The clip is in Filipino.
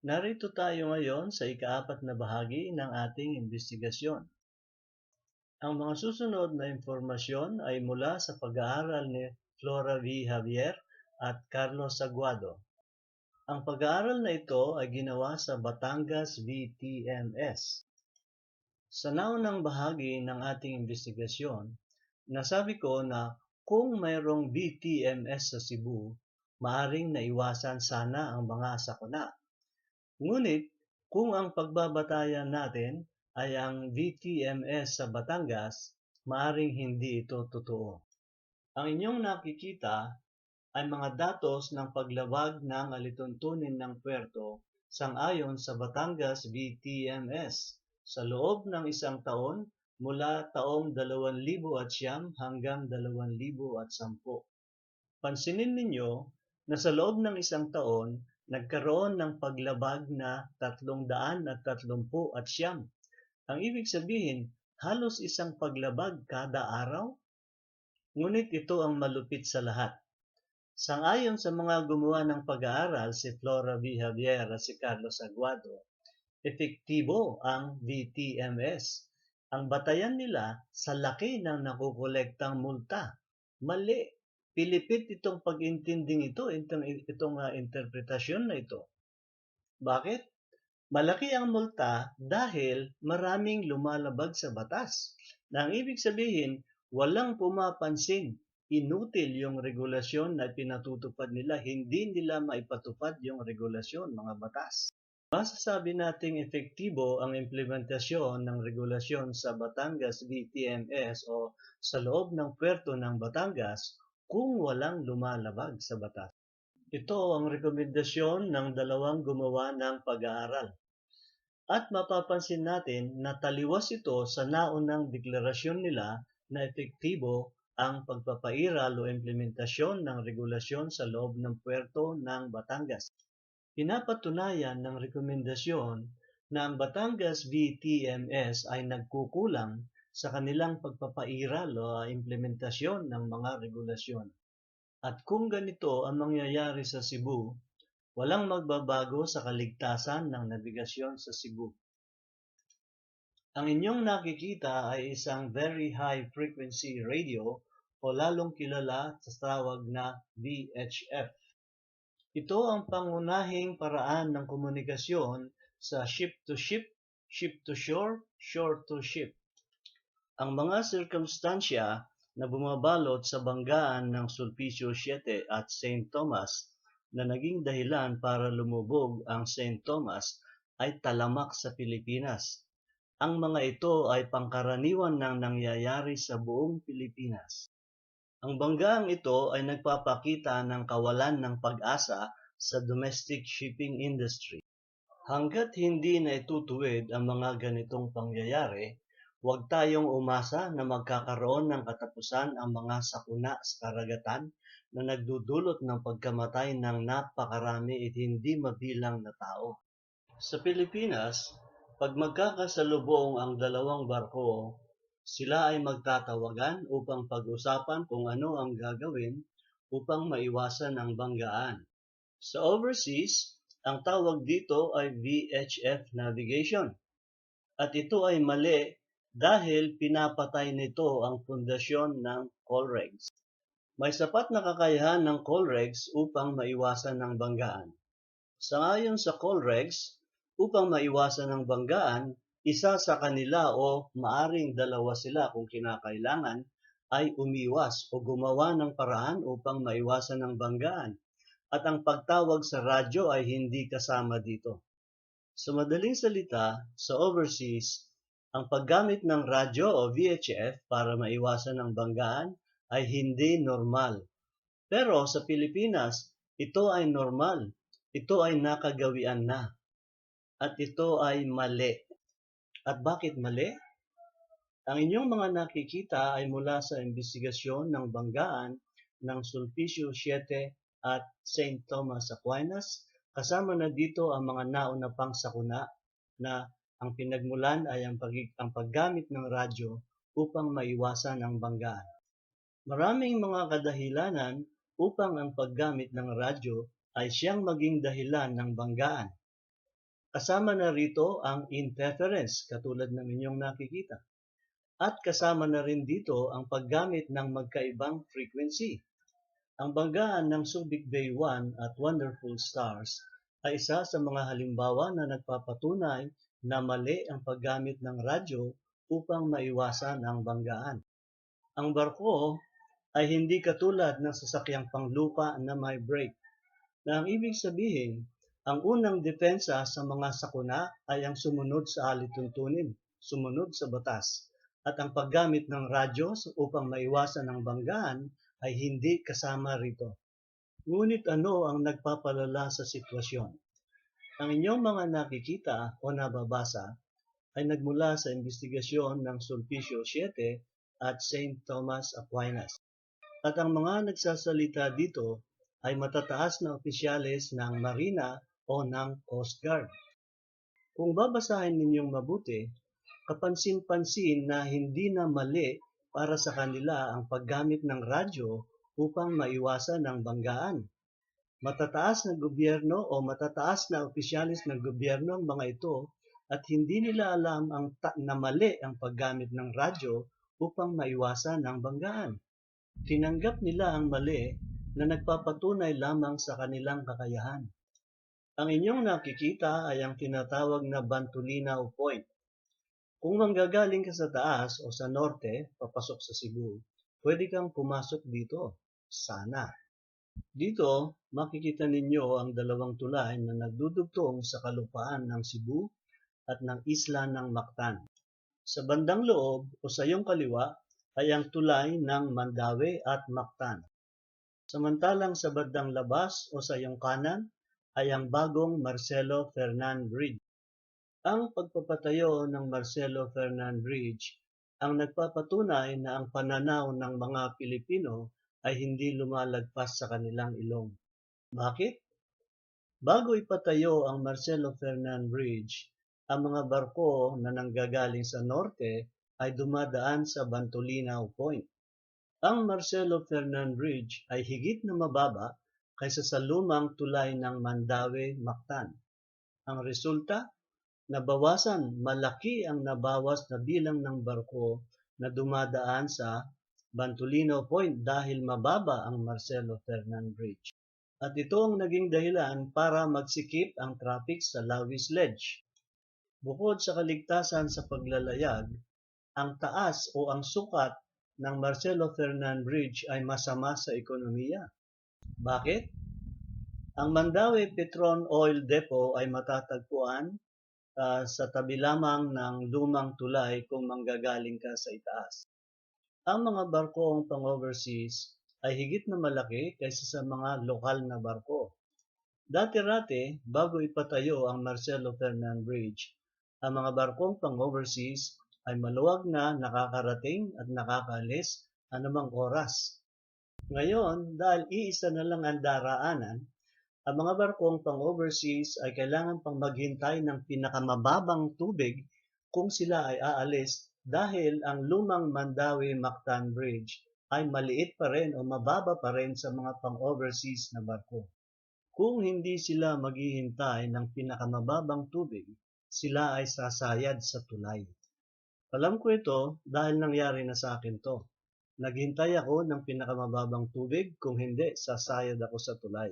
Narito tayo ngayon sa ikaapat na bahagi ng ating investigasyon. Ang mga susunod na impormasyon ay mula sa pag-aaral ni Flora V. Javier at Carlos Aguado. Ang pag-aaral na ito ay ginawa sa Batangas VTMS. Sa naunang bahagi ng ating investigasyon, nasabi ko na kung mayroong VTMS sa Cebu, maaring naiwasan sana ang mga sakuna. Ngunit kung ang pagbabatayan natin ay ang VTMS sa Batangas, maaring hindi ito totoo. Ang inyong nakikita ay mga datos ng paglabag ng alituntunin ng puerto sangayon sa Batangas VTMS sa loob ng isang taon mula taong 2000 hanggang 2010. Pansinin ninyo na sa loob ng isang taon nagkaroon ng paglabag na 330 at siyam. Ang ibig sabihin, halos isang paglabag kada araw. Ngunit ito ang malupit sa lahat. Sangayon sa mga gumawa ng pag-aaral si Flora V. Javier at si Carlos Aguado, epektibo ang VTMS. Ang batayan nila sa laki ng nakukolektang multa. Mali pilipit itong pag-intinding ito, itong, itong uh, interpretasyon na ito. Bakit? Malaki ang multa dahil maraming lumalabag sa batas. Na ang ibig sabihin, walang pumapansin. Inutil yung regulasyon na pinatutupad nila. Hindi nila maipatupad yung regulasyon, mga batas. Masasabi nating epektibo ang implementasyon ng regulasyon sa Batangas BTMS o sa loob ng puerto ng Batangas kung walang lumalabag sa batas. Ito ang rekomendasyon ng dalawang gumawa ng pag-aaral. At mapapansin natin na taliwas ito sa naunang deklarasyon nila na epektibo ang pagpapairal o implementasyon ng regulasyon sa loob ng puerto ng Batangas. Pinapatunayan ng rekomendasyon na ang Batangas VTMS ay nagkukulang sa kanilang pagpapairal o implementasyon ng mga regulasyon. At kung ganito ang mangyayari sa Cebu, walang magbabago sa kaligtasan ng nabigasyon sa Cebu. Ang inyong nakikita ay isang very high frequency radio o lalong kilala sa tawag na VHF. Ito ang pangunahing paraan ng komunikasyon sa ship-to-ship, ship-to-shore, shore-to-ship. Ang mga sirkumstansya na bumabalot sa banggaan ng Sulpicio 7 at St. Thomas na naging dahilan para lumubog ang St. Thomas ay talamak sa Pilipinas. Ang mga ito ay pangkaraniwan ng nangyayari sa buong Pilipinas. Ang banggaang ito ay nagpapakita ng kawalan ng pag-asa sa domestic shipping industry. Hanggat hindi na itutuwid ang mga ganitong pangyayari, huwag tayong umasa na magkakaroon ng katapusan ang mga sakuna sa karagatan na nagdudulot ng pagkamatay ng napakarami at hindi mabilang na tao. Sa Pilipinas, pag magkakasalubong ang dalawang barko sila ay magtatawagan upang pag-usapan kung ano ang gagawin upang maiwasan ang banggaan. Sa overseas, ang tawag dito ay VHF navigation. At ito ay mali dahil pinapatay nito ang pundasyon ng Colregs. May sapat na kakayahan ng Colregs upang maiwasan ang banggaan. Sa ngayon sa Colregs, upang maiwasan ang banggaan, isa sa kanila o maaring dalawa sila kung kinakailangan ay umiwas o gumawa ng paraan upang maiwasan ang banggaan at ang pagtawag sa radyo ay hindi kasama dito. Sa madaling salita, sa overseas, ang paggamit ng radyo o VHF para maiwasan ang banggaan ay hindi normal. Pero sa Pilipinas, ito ay normal. Ito ay nakagawian na. At ito ay mali. At bakit mali? Ang inyong mga nakikita ay mula sa investigasyon ng banggaan ng Sulpicio 7 at St. Thomas Aquinas. Kasama na dito ang mga nauna pang sakuna na ang pinagmulan ay ang, pag ang paggamit ng radyo upang maiwasan ang banggaan. Maraming mga kadahilanan upang ang paggamit ng radyo ay siyang maging dahilan ng banggaan. Kasama na rito ang interference katulad ng inyong nakikita. At kasama na rin dito ang paggamit ng magkaibang frequency. Ang banggaan ng Subic Bay 1 at Wonderful Stars ay isa sa mga halimbawa na nagpapatunay na mali ang paggamit ng radyo upang maiwasan ang banggaan. Ang barko ay hindi katulad ng sasakyang panglupa na may brake, na ang ibig sabihin, ang unang depensa sa mga sakuna ay ang sumunod sa alituntunin, sumunod sa batas, at ang paggamit ng radyo upang maiwasan ang banggaan ay hindi kasama rito. Ngunit ano ang nagpapalala sa sitwasyon? Ang inyong mga nakikita o nababasa ay nagmula sa investigasyon ng Sulpicio 7 at St. Thomas Aquinas. At ang mga nagsasalita dito ay matataas na opisyales ng Marina o ng Coast Guard. Kung babasahin ninyong mabuti, kapansin-pansin na hindi na mali para sa kanila ang paggamit ng radyo upang maiwasan ang banggaan. Matataas na gobyerno o matataas na opisyalis ng gobyerno ang mga ito at hindi nila alam ang ta- na mali ang paggamit ng radyo upang maiwasan ang banggaan. Tinanggap nila ang mali na nagpapatunay lamang sa kanilang kakayahan. Ang inyong nakikita ay ang tinatawag na Bantulinaw Point. Kung manggagaling ka sa taas o sa norte, papasok sa Cebu, pwede kang pumasok dito. Sana. Dito, makikita ninyo ang dalawang tulay na nagdudugtong sa kalupaan ng Cebu at ng isla ng Mactan. Sa bandang loob o sa iyong kaliwa ay ang tulay ng Mandawi at Mactan. Samantalang sa bandang labas o sa iyong kanan ay ang bagong Marcelo Fernan Bridge. Ang pagpapatayo ng Marcelo Fernan Bridge ang nagpapatunay na ang pananaw ng mga Pilipino ay hindi lumalagpas sa kanilang ilong. Bakit? Bago ipatayo ang Marcelo Fernan Bridge, ang mga barko na nanggagaling sa norte ay dumadaan sa Bantolinaw Point. Ang Marcelo Fernan Bridge ay higit na mababa kaysa sa lumang tulay ng Mandawi-Mactan. Ang resulta, nabawasan malaki ang nabawas na bilang ng barko na dumadaan sa Bantolino Point dahil mababa ang Marcelo Fernan Bridge. At ito ang naging dahilan para magsikip ang traffic sa Lawis Ledge. Bukod sa kaligtasan sa paglalayag, ang taas o ang sukat ng Marcelo Fernan Bridge ay masama sa ekonomiya. Bakit? Ang Mandawi Petron Oil Depot ay matatagpuan uh, sa tabi lamang ng lumang tulay kung manggagaling ka sa itaas. Ang mga barkong pang-overseas ay higit na malaki kaysa sa mga lokal na barko. Dati-rati, bago ipatayo ang Marcelo Fernan Bridge, ang mga barkong pang-overseas ay maluwag na nakakarating at nakakalis anumang oras. Ngayon, dahil iisa na lang ang daraanan, ang mga barkong pang-overseas ay kailangan pang maghintay ng pinakamababang tubig kung sila ay aalis dahil ang lumang Mandawi-Mactan Bridge ay maliit pa rin o mababa pa rin sa mga pang-overseas na barko. Kung hindi sila maghihintay ng pinakamababang tubig, sila ay sasayad sa tulay. Alam ko ito dahil nangyari na sa akin to. Naghintay ako ng pinakamababang tubig, kung hindi, sasayad ako sa tulay.